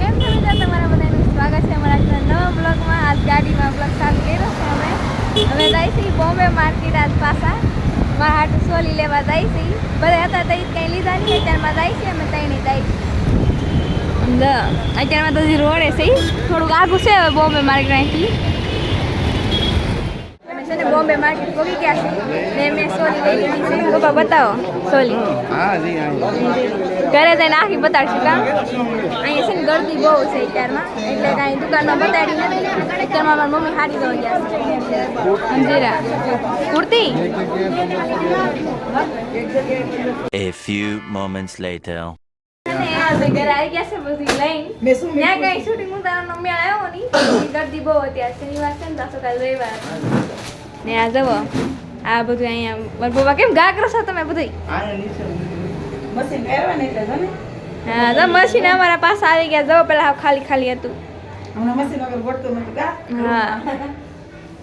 કેમ છો બધા તમારા બધાનું સ્વાગત છે અમારા આજના નવા બ્લોગમાં. આજ ગાડીમાં બ્લોગ ચાલુ કર્યો છે અમે. હવે છે બોમ્બે માર્કેટ આજ પાછા. મારા સોલી લેવા છે બધા હતા તઈ કંઈ લીધા નહીં. અત્યારમાં છે અમે તઈ જાય છે અત્યારમાં તો હજી રોડે છે. થોડુંક આગું છે હવે બોમ્બે માર્કેટ અહીંથી. છે ને બોમ્બે માર્કેટ પહોંચી ગયા છે ને મેં સોલી લઈ લીધી છે પપ્પા બતાવો સોલી હા જી હા ઘરે જઈને આખી બતાડશું કામ અહીંયા છે ને ગળદી બહુ છે અત્યારમાં એટલે કાંઈ દુકાનમાં બતાડી નથી અત્યારમાં મારી મમ્મી હારી દો ગયા છે અંજીરા kurti A few moments later. અને આપણે ઘરે આવી ગયા છે બધી લઈને ત્યાં કઈ શૂટિંગ ઉતારવાનો મેળ આવ્યો નહીં ગળદી બહુ હતી આ શનિવાર છે ને તો કાલ રવિવાર ને આ જવો આ બધું અહીંયા મારા પપ્પા કેમ ગા કરો છો તમે બધું મશીન પહેરવાની એટલે જો ને. હા તો મશીન અમારા પાસે આવી ગયા. જવો પેલા ખાલી ખાલી હતું. હા.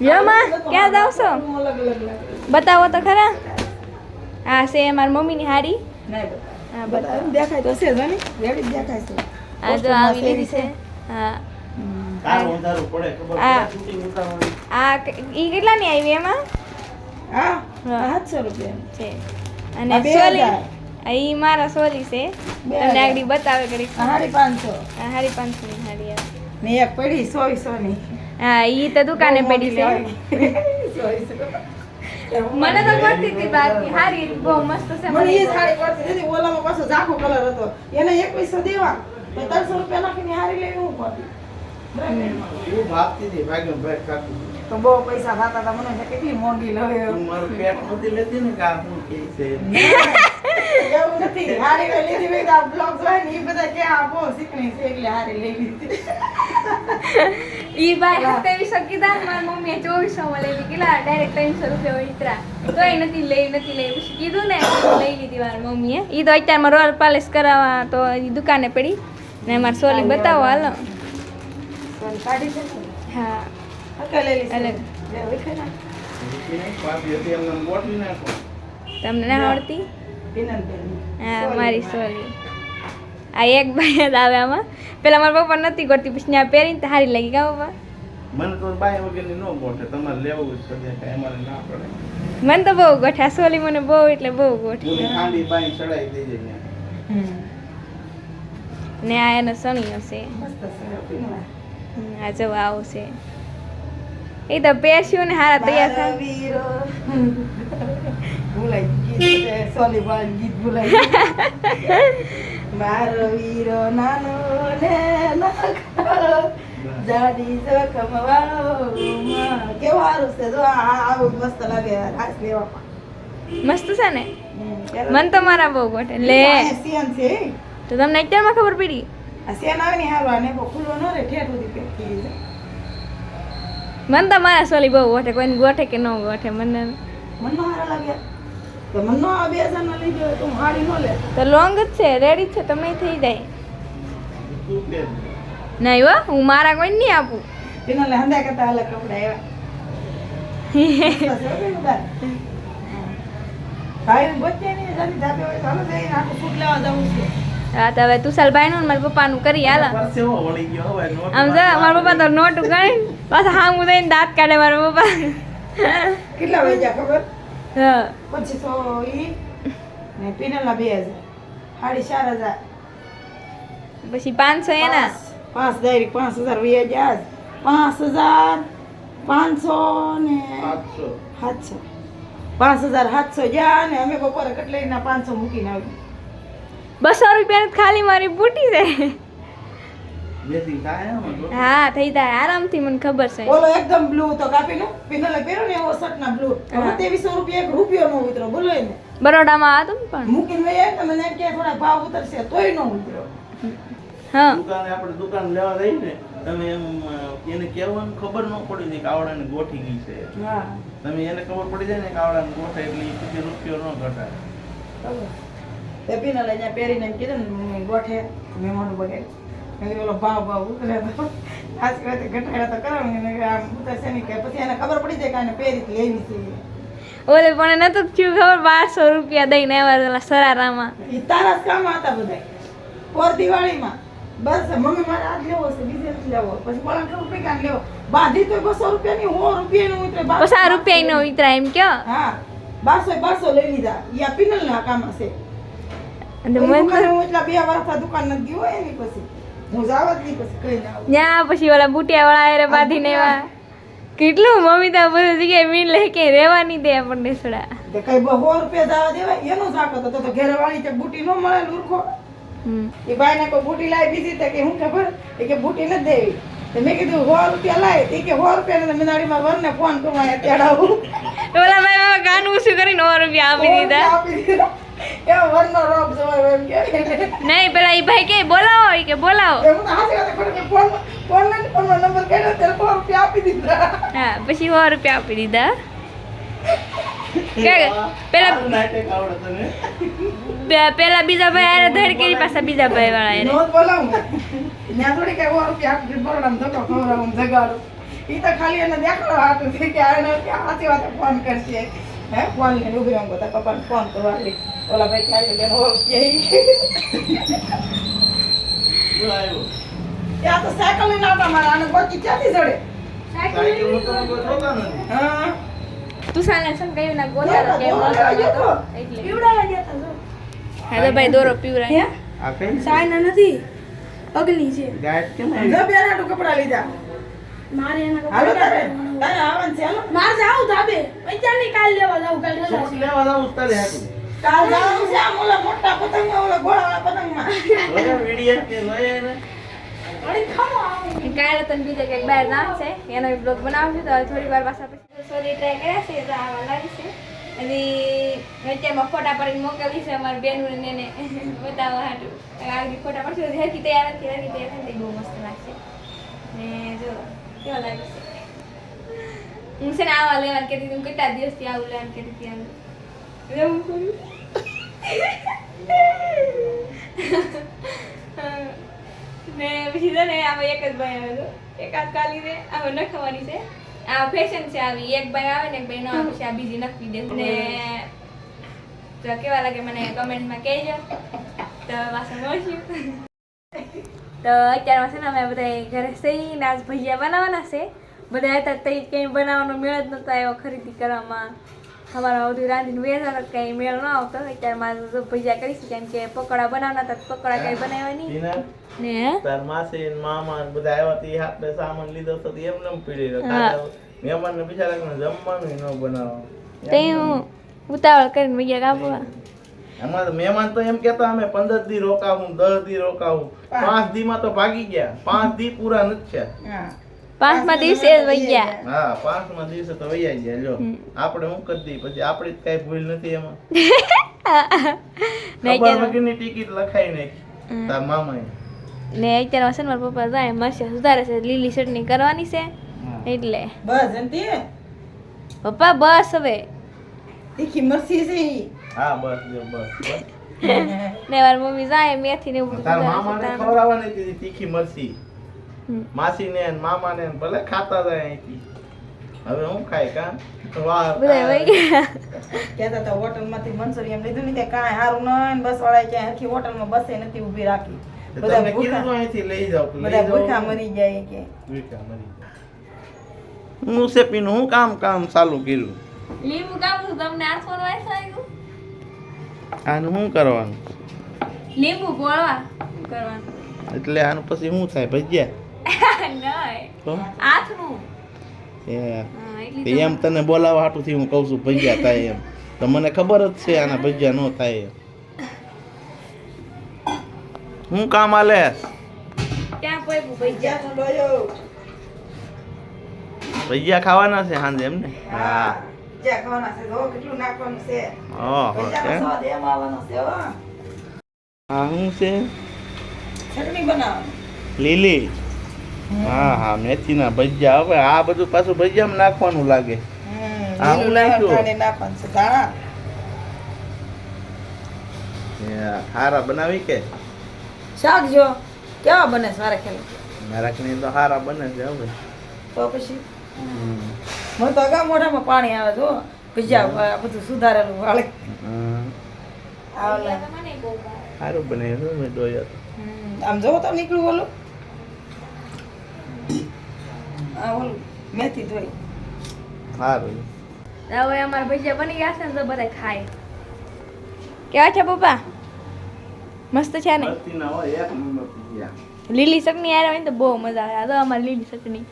યમાં ક્યાં જાવ છો? બતાવો તો ખરા. આ છે મારી મમ્મીની હાડી. હા બતાવો. દેખાય તો છે જો રેડી દેખાય છે. આ જો આવી છે હા. આ આ એ ઈ કેટલાની આવી એમાં? હા. સાતસો રૂપિયા. છે. અને સોલી હજાર. મારા સોલી છે. તમને આગળ બતાવે કરી હારી પાંચસો. હારી પાંચસો ની હારી ને એક પડી સોવીસો ની હા ઈ તો દુકાને પડી છે. મને તો ગમતી હતી બાકી હારી બહુ મસ્ત છે મને એ સાડી પડતી હતી. ઓલામાં પાછો ઝાખો કલર હતો. એને એકવીસો દેવા. તો ત્રણસો રૂપિયા નાખીને હારી લેવી હું પડતી હતી ભાગ્યમ ભાઈ ખાતું તો બહુ પૈસા થતા હતા મને કેટલી મોંઘી લવે. મારું પેટ નહોતી લેતી ને કે આ કે છે? એવું નથી હારી લઈ લીધી મેં આ બ્લોગ જોઈ ને એ બધા કે આ બહુ શીખણી છે એટલે હારી લઈ લીધી. ઈ ભાઈ સત્યાવીસો કીધા મારી મમ્મીએ ચોવીસો માં લીધી. કેટલા? ડાયરેક્ટ ત્રણસો રૂપિયા ઉતરા. તોય નથી લઈ નથી લઈ. પછી કીધું ને લઈ લીધી મારી મમ્મીએ. ઈ તો અત્યારમાં રોયલ પાલેસ કરાવવા તો દુકાને પડી. ને મારી સોલી બતાવો હાલો. સોરી, છે હા. નાખો તમને ના આવડતી? હા મારી સોલી. આ એક ભાઈ જ આવે આમાં. પેલા મારા પપ્પા નથી કરતી પછી આ પહેરીને તો હારી લાગી કા પપ્પા. મને તો બાય વગરની ન ગોઠે તમારે લેવું જ છે અમારે ના પડે. મને તો બહુ ગોઠે આ સોલી મને બહુ એટલે બહુ ગોઠે. ખાંડી બાઈ ચડાઈ દેજે ને આ એનો સમય હશે મસ્ત આ જો આવું છે એ તો પહેરશું ને હારા તૈયાર થાય. ભૂલાઈ ગીત સોલી બાળા ગીત ભૂલાઈ મારો વીરો નાનો ને નખરો, જાડી જોખમ વાળો માં. સારું છે જો આવું મસ્ત લાગે રાસ લેવામાં. મસ્ત છે ને? મન તો મારા બહુ ગોઠે. લે. છે. તો તમને અત્યારમાં ખબર પડી? આ સિયન ને હારું આને ખુલ્લો ન રહે ઠેઠ સુધી પેક થઈ જાય મન તો મારા સોલી બહુ ગોઠે કોઈને ગોઠે કે ન ગોઠે મને મન નો હારા લાગ્યા. તો મનનો આ બે હજાર ના લીધો હોય તો હું હાડી ન લે. તો લોંગ જ છે રેડી છે તમે થઈ જાય. નહીં હો હું મારા કોઈ નહીં આપું. એના લે કરતા અલગ કપડા એવા. ભાઈ બચ્ચે ની જાની જાતે હોય તો હાલો જઈને આખું ફૂટ લેવા જવું છે. હા તો હવે તુષાલભાઈ નું મારા પપ્પાનું કરી હાલા. પરસેવો વળી ગયો હવે નોટ આમ જો મારા પપ્પા તો નોટ ગણી પાછા હામું દઈને દાંત કાઢે મારા પપ્પા. કેટલા વેચ્યા ખબર? હા. પચીસો ઈ? ને પિનલના બે હજાર. સાડી ચાર હજાર. પછી પાંચસો એના? પાંચ- પાંચ ડાયરેક્ટ પાંચ હજાર વ્યાજ પાંચ હજાર પાંચસો ને સાતસો. પાંચ હજાર સાતસો જ્યાં ને અમે બપોરે કટલેરીના પાંચસો મૂકીને આવી બસો રૂપિયા ખાલી મારી બુટી છે. થાય હા થઈ જાય. આરામથી મને ખબર છે. બોલો એકદમ બ્લુ તો કાપી લો. પિનલે પહેરો ને એવો શર્ટ ના બ્લુ હા. ત્રેવીસો રૂપિયા એક રૂપિયો નો ઉતરો બોલો એને. બરોડામાં ને પણ. મૂકીને વહી તો મને કે થોડા ભાવ ઉતરશે તોય નો ઉતરો હા. દુકાને આપણે દુકાન લેવા જઈએ ને તમે એમ એને કહેવાનું ખબર ન પડી ને કે આવડાને ગોઠી ગઈ છે. હા. તમે એને ખબર પડી જાય ને કે આવડાને ગોઠે એટલે પછી રૂપિયો ન ઘટાડે. તે પિનલે અહીંયા પહેરીને એમ કીધું ને ગોઠે મહેમાનો મેં ઓલો ભાવ ભાવ ઉતરે તો. આજ કહે ઘટાડ્યા તો કરો ને આમ ઉતરશે નહીં કે પછી એને ખબર પડી જાય કે આને પહેરી લેવી છે ઓલે પણ તો થયું ખબર બારસો રૂપિયા દઈને આવ્યા પેલા સરારામાં. એ તારા કામ હતા બધા પોર દિવાળીમાં. બસ મમ્મી મારે આજ લેવો છે બીજે નથી લેવો. પછી બોલા ખબર પડી કે લેવો. બાંધી તો બસો રૂપિયાની સો રૂપિયાનું ઉતરે બાર- પચાસ રૂપિયા નો વિતરા એમ કયો? હા બારસો બારસો લઈ લીધા. પિનલ ના કામ હશે અને પછી હું એટલા બે વર્ષ દુકાન નથી ગયો એની પછી. હું જાવ જ નહીં પછી કઈ ના આવું પછી ઓલા બુટિયા વાળા બાંધીને એવા. કેટલું મમ્મી તો બધી જગ્યાએ મીન લે કે રેવા નહીં દે આપણને સડા. તે કઈ રૂપિયા દાવા દેવા એનો જાક તો તો ઘેરે વાળી કે બુટી ન મળે લુરખો. એ ભાઈને કોઈ બુટી લાવી બીજી તે કે હું ખબર એ કે બુટી નથી દેવી. તો મેં કીધું સો રૂપિયા લાય. તે કે સો રૂપિયા ને મિનાડીમાં વરને ફોન અહીંયા તેડાવું ઓલા ભાઈ ગાનું ઊંચું કરીને સો રૂપિયા આપી દીધા. આપી દીધા. એવો વરનો રોપ જોવાયો એમ કે. નહીં પેલા એ ભાઈ કે બોલાવો કે બોલાવો. હું પછી સો રૂપિયા આપી દીધા. પેલા બીજા ભાઈ હારે ધડકેલી પાછા બીજા ભાઈ વાળા તો ખાલી એને દેખાડવા હાટું કે આને કે વાત ફોન કરશે. હે ફોન લઈને ઊભી રહું બધા પપ્પાને ફોન કરવા ઓલા ભાઈ રૂપિયા શું આવ્યું ત્યાં તો સાયકલ લઈને આવતા મારા આને ગોચી ક્યાંથી નથી હા. હા અગ્નિ છે મારે એના કપડાં તારે આવવાનું છે હાલો મારે જાવ ધાબે કાલ લેવા જાવ કાલ રજા છે લેવા જાવું તારે હાટું કાલ જવાનું છે આમ ઓલા મોટા પતંગમાં ઓલા ગોળાવાળા પતંગમાં. જોયા વીડિયો કે જોયા એને. આવું. કાલે તને બીજે કંઈક બહાર નામ છે એનો બ્લોગ બનાવશું તો હવે થોડી વાર પાછા પછી. સોરી ટ્રાય કર્યા છે તો આવા છે. અને અત્યારમાં ફોટા પાડીને મોકલી છે અમારી બેન એને. બતાવવા હાટું. ફોટા પડશે. હરકી તૈયાર નથી હરકી તૈયાર થાય બહુ મસ્ત લાગશે. ને જો કેવા લાગે છે? હું છે ને આવા લેવાનું કહેતી હતી હું કેટલા દિવસથી આવું લેવાનું કહેતી હતી આવું લેવું કર્યું ને પછી છે ને આમાં એક જ ભાઈ આવે છે એક હાથ કાલી છે આમાં નખવાની છે આ ફેશન છે આવી એક ભાઈ આવે ને એક ભાઈ ન આવે પછી આ બીજી નખવી દે ને તો કેવા લાગે મને કમેન્ટમાં કહેજો તો પાછા મળશું તો અત્યારમાં છે ને અમે બધા ઘરે સહી આજ ભજીયા બનાવવાના છે બધા હતા તે કંઈ બનાવવાનો મેળ જ નહોતો આવ્યો ખરીદી કરવામાં. અમારા બધું રાંધીને વેચાણ કંઈ મેળ ન આવતો ત્યારે તો ભજીયા કરીશું કેમ કે પકોડા બનાવના હતા પકોડા કંઈ બનાવ્યા નહીં. ને? તાર માસી ને મામા ને બધા આવ્યા તી હાથે સામાન લીધો તો તી એમને પીડી રહ્યો. હા. મહેમાન ને બિચારા જમવાનું ન બનાવો તે હું ઉતાવળ કરીને ભજીયા કાપવા અમારે મહેમાન તો એમ કેતા અમે પંદર દી રોકાવું દસ દી રોકાવું. પાંચ દી માં તો ભાગી ગયા. પાંચ દી પૂરા નથી થયા. હા. પાંચમા દિવસે વહી ગયા. હા પાંચમાં દિવસે તો વૈયા ગયા લ્યો. આપણે શું કરી દઈએ? પછી આપણી જ કઈ ભૂલ નથી એમાં. ને ખબર વગરની ટિકિટ લખાઈ નાખી. તાર મામાએ. ને અત્યારે વસન મારા પપ્પા જાય મસ્ત સુધારે છે લીલી શર્ટની કરવાની છે. એટલે. બસ જંતી પપ્પા બસ હવે. તીખી મરસી છે હા બસ જો બસ ને મારી મમ્મી જાય મેથી ને એવું તાર મામાને ખવડાવવાની તીખી મરસી. માસીને ને મામાને ને ભલે ખાતા જાય અહીંથી. હવે હું ખાય કા? વાહ બધા વહી ગયા. કહેતા હતા હોટલમાંથી લીધું નહીં કે કાંઈ સારું ન ને બસ વાળા ક્યાંય હરખી હોટલમાં બસે નથી ઊભી રાખી. બધા તો ભૂખા અહીંથી લઈ જાવ બધા ભૂખા મરી જાય કે. ભૂખા મરી જાય. હું સેપીનું હું કામ કામ ચાલુ કર્યું? લીંબુ કામ તમને આસમાન વાય આવ્યું આનું શું કરવાનું? લીંબુ ગોળવા. કરવાનું? એટલે આનું પછી શું થાય? ભજીયા? નહીં. એ હા, એમ તને બોલાવવા હાટુથી હું કહું છું ભજીયા થાય એમ. તો મને ખબર જ છે આના ભજીયા ન થાય એમ. હું કામ આલે? ભજીયા ખાવાના છે સાંજે એમ ને? હા જ્યાં ખાવાના છે જો કેટલું નાખવાનું છે? ઓહો ભજીયાનો એમ આવવાનો છે હો. શું છે? લીલી. હા. હા મેથીના ભજીયા. હવે આ બધું પાછું ભજીયામાં નાખવાનું લાગે. આ હું નાખ્યું. હારા બનાવી કે? શાક જો કેવા બને સારા મારા ખ્યાલ? મારા તો હારા બને છે હવે. તો પછી? મને તો અગાઉ મોઢામાં પાણી આવે જો ભજીયા બધું સુધારેલું વાળે. સારું બને આમ જોવો તો નીકળું ઓલું. મેથી ધોઈ. સારું હવે અમારા ભજીયા બની ગયા છે ને તો બધા ખાય. કેવા છે પપ્પા? મસ્ત છે ને? લીલી ચટણી આવે હોય ને તો બહુ મજા આવે. આ તો અમારી લીલી ચટણી.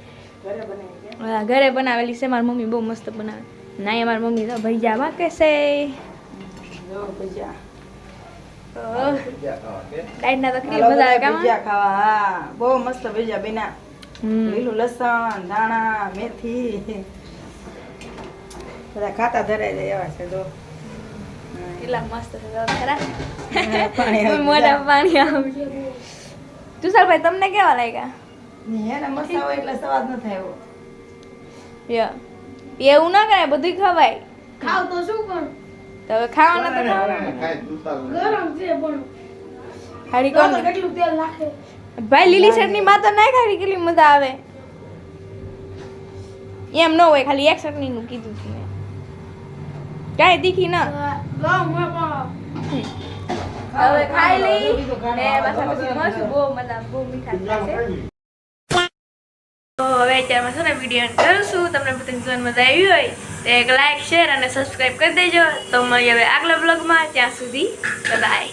ઘરે બનાવેલી છે. મારી મમ્મી બહુ મસ્ત બનાવે. ના અમાર મમ્મી તો ભજીયા વાકે છે. ભજીયા. ડાયટના તો કેટલી મજા આવે કામ. ભજીયા ખાવા. હા બહુ મસ્ત ભજીયા હમ. લીલું લસણ ધાણા મેથી. બધા ખાતા ધરાઈ જાય એવા છે જો. કેટલા મસ્ત ખરા. મોઢા પાણી આવે તુષારભાઈ તમને કેવા લાગ્યા? એને મસ્ત હોય એટલે સ્વાદ ન થાય એવો યો. એવું ના કરાય બધું ખવાય. ખાવ તો શું પણ? તો ખાવાના તો ખાવાના. ખાય દૂધતા ગરમ છે પણ. હારી કોણ? કેટલું તેલ નાખે? ભાઈ લીલી ચટણી માં તો ના ખાવી કેટલી મજા આવે? એમ ન હોય ખાલી એક ચટણી નું કીધું છે. કાંઈ તીખી ના. હવે ખાઈ લઈ. ને પાછા પછી મળશું. બહુ મજા બહુ મીઠા થશે તો હવે અત્યારમાં છે ને વીડિયો કરું છું. તમને બધી જીવન મજા આવી હોય તો એક લાઈક શેર અને સબસ્ક્રાઈબ કરી દેજો. તો મળીએ હવે આગલા બ્લોગમાં ત્યાં સુધી બાય